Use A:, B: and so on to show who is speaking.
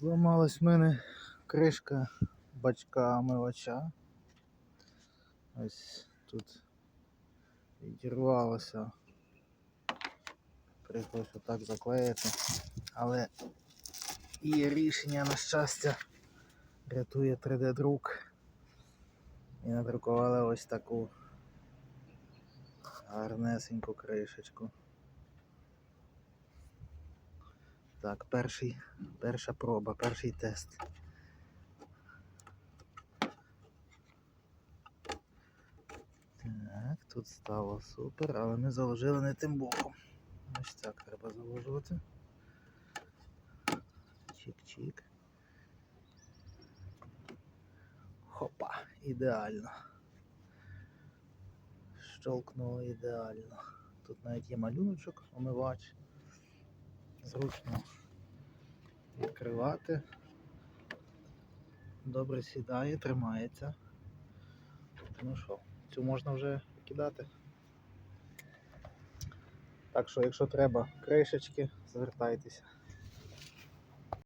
A: Зламалась в мене кришка бачка омивача. Ось тут відірвалося. Прийшлося так заклеїти. Але є рішення, на щастя, рятує 3D-друк. І надрукували ось таку гарнесеньку кришечку. Так, перший, перша проба, перший тест. Так, тут стало супер, але ми заложили не тим боком. Ось так треба заложувати. Чик-чик. Хопа, ідеально. Щолкнуло ідеально. Тут навіть є малюночок, омивач. Зручно відкривати. Добре сідає, тримається. Ну що, цю можна вже кидати. Так що, якщо треба кришечки, звертайтеся.